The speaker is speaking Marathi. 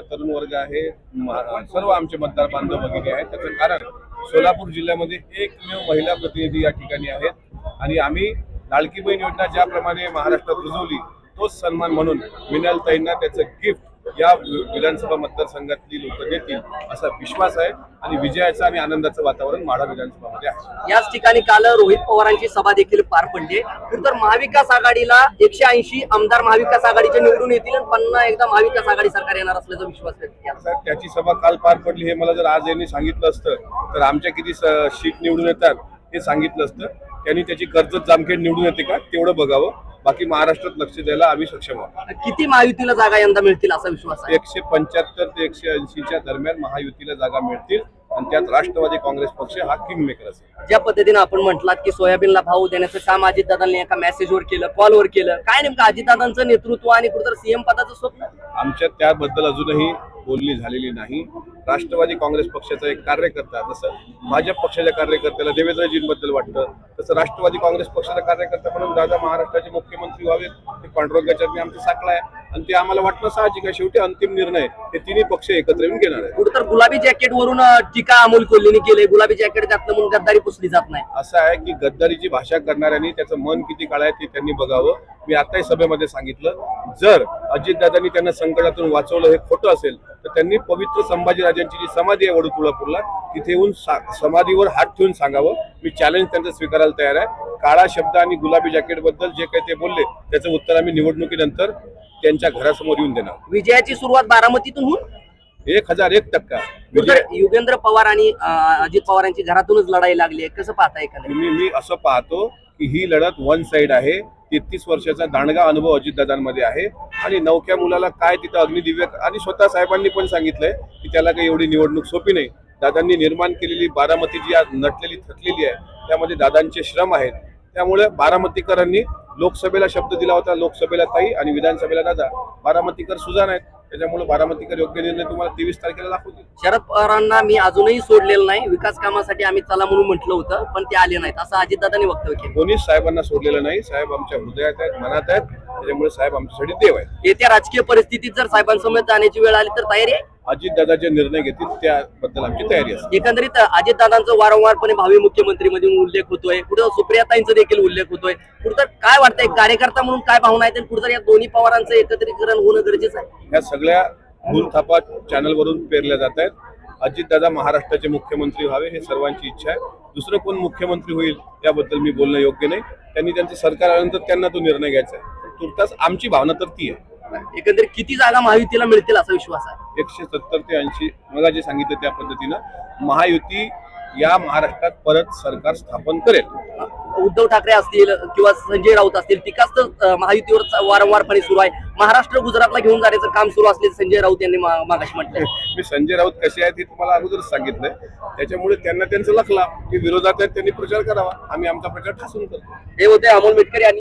तरुण वर्ग आहे सर्व आमचे मतदार बांधव वगैरे आहेत. त्याचं कारण सोलापूर जिल्ह्यामध्ये एकमेव महिला प्रतिनिधी या ठिकाणी आहेत. आणि आम्ही लाडकी बहीण योजना ज्याप्रमाणे महाराष्ट्रात रुजवली तोच सन्मान म्हणून मिनलताईंना त्याचं गिफ्ट या विधानसभा मतदारसंघातली लोक देतील असा विश्वास आहे आणि विजयाचं आणि आनंदाचं वातावरण माढा विधानसभामध्ये आहे. याच ठिकाणी काल रोहित पवारांची सभा देखील पार पडली. तर महाविकास आघाडीला एकशे ऐंशी आमदार महाविकास आघाडीचे निवडून येतील आणि पुन्हा एकदा महाविकास आघाडी सरकार येणार असल्याचा विश्वास व्यक्त केला. त्याची सभा काल पार पडली हे मला जर आज यांनी सांगितलं असतं तर आमच्या किती सीट निवडून येतात हे सांगितलं असतं. त्यांनी त्याची कर्जत जामखेड निवडून येते का? तेवढं बघावं. बाकी महाराष्ट्रात लक्ष द्यायला आम्ही सक्षम आहोत. किती महायुतीला जागा यंदा मिळतील असा विश्वास आहे? एकशे पंच्याहत्तर ते एकशे ऐंशीच्या दरम्यान महायुतीला जागा मिळतील आणि त्यात राष्ट्रवादी काँग्रेस पक्ष हा किंग मेकर असेल. ज्या पद्धतीने आपण म्हटलात की सोयाबीनला भाव देण्याचं काम अजितदादांनी एका मेसेजवर केलं कॉलवर केलं काय नेमकं अजितदादांचं नेतृत्व आणि कुठेतरी सीएम पदाचं स्वप्न? आमच्यात त्याबद्दल अजूनही बोलणी झालेली नाही. राष्ट्रवादी काँग्रेस पक्षाचा एक कार्यकर्ता जसं भाजप पक्षाच्या कार्यकर्त्याला देवेंद्रजींबद्दल वाटतं. तसं राष्ट्रवादी काँग्रेस पक्षाचा कार्यकर्ता म्हणून दादा महाराष्ट्राचे मुख्यमंत्री व्हावेत. ते पांडुरंगाच्या आमचं साकला आहे. आणि ते आम्हाला वाटणं साहजिक आहे. शेवटी अंतिम निर्णय हे तिन्ही पक्ष एकत्र येऊन घेणार आहे कुठेतरी गुलाबी जॅकेट वरून टीका अमोल कोल्हेने केली गुलाबी जॅकेट घातलं म्हणून गद्दारी पुसली जात नाही. असं आहे की गद्दारीची भाषा करणाऱ्यांनी त्याचं मन किती काळ आहे ते त्यांनी बघावं. मी आताही सभेमध्ये सांगितलं. जर अजितदादांनी त्यांना संकटातून वाचवलं हे खोटं असेल तर त्यांनी पवित्र संभाजीराजांची जी समाधी आहे वडू तुळापूरला तिथे येऊन समाधीवर हात ठेवून सांगावं. मी चॅलेंज त्यांचं स्वीकारायला तयार आहे. काळा शब्द आणि गुलाबी जॅकेटबद्दल जे काही ते बोलले त्याचं उत्तर आम्ही निवडणुकीनंतर त्यांच्या घरासमोर येऊन देणार. विजयाची सुरुवात बारामतीतून होऊन? एक हजार एक टक्का. युगेंद्र पवार आणि अजित पवारांची घरातूनच लढाई लागली आहे. कसं पाहता एकंदरीत मी मी असं पाहतो की ही लढत वन साइड आहे. तेहतीस वर्षाचा दांडगा अनुभव अजितदादांमध्ये आहे. आणि नवख्या मुलाला काय तिथं अग्निदिव्य आणि स्वतः साहेबांनी पण सांगितलंय की त्याला काही एवढी निवडणूक सोपी नाही. दादांनी निर्माण केलेली बारामती जी आज नटलेली थकलेली आहे त्यामध्ये दादांचे श्रम आहेत. त्यामुळे बारामतीकरांनी लोकसभेला शब्द दिला होता लोकसभेला ताई आणि विधानसभेला दादा. बारामतीकर सुजाण आहेत. त्याच्यामुळे बारामतीकर योग्य निर्णय तुम्हाला तेवीस तारखेला दाखवतील. शरद पवारांना मी अजूनही सोडलेलं नाही. विकास कामासाठी आम्ही चला म्हणून म्हटलं होतं पण ते आले नाहीत असं अजितदादांनी वक्तव्य केलं. कोणीच साहेबांना सोडलेलं नाही. साहेब आमच्या हृदयात आहेत मनात आहेत. त्याच्यामुळे साहेब आमच्यासाठी देव आहेत. येत्या राजकीय परिस्थितीत जर साहेबांसमोर जाण्याची वेळ आली तर तयारी आहे? अजितदादा जे निर्णय घेतील त्याबद्दल आमची तयारी असते. एकंदरीत अजितदादांचा वारंवारपणे भावी मुख्यमंत्री मध्ये उल्लेख होतोय. कुठं सुप्रियाताईंचा देखील उल्लेख होतोय. कुठं काय वाटतंय? कार्यकर्ता म्हणून काय भावना आहेत? आणि कुठं या दोन्ही पवारांचं एकत्रीकरण होणं गरजेचं आहे. ह्या सगळ्या भूलथापा चॅनलवरून पेरल्या जात आहेत. अजितदादा महाराष्ट्राचे मुख्यमंत्री व्हावे हे सर्वांची इच्छा आहे. दुसरं कोण मुख्यमंत्री होईल याबद्दल मी बोलणं योग्य नाही. त्यांनी त्यांचं सरकार आल्यानंतर त्यांना तो निर्णय घ्यायचा आहे. तुर्तास आमची भावना तर ती आहे. एकंदरीत किती जागा महायुतीला मिळतील असा विश्वास आहे? एकशे सत्तर ते ऐंशी मला जे सांगितलं त्या पद्धतीनं महायुती या महाराष्ट्रात परत सरकार स्थापन करेल. उद्धव ठाकरे असतील किंवा संजय राऊत असतील टीकाच तर महायुतीवर वारंवारपणे सुरू आहे. महाराष्ट्र गुजरातला घेऊन जाण्याचं काम सुरू असले संजय राऊत यांनी मागाशी म्हटलंय. मी संजय राऊत कसे आहेत हे तुम्हाला अगोदरच सांगितलंय. त्याच्यामुळे त्यांना त्यांचं लखला की विरोधात त्यांनी प्रचार करावा. आम्ही आमचा प्रचार ठासून करतो. हे होते अमोल मिटकरी यांनी.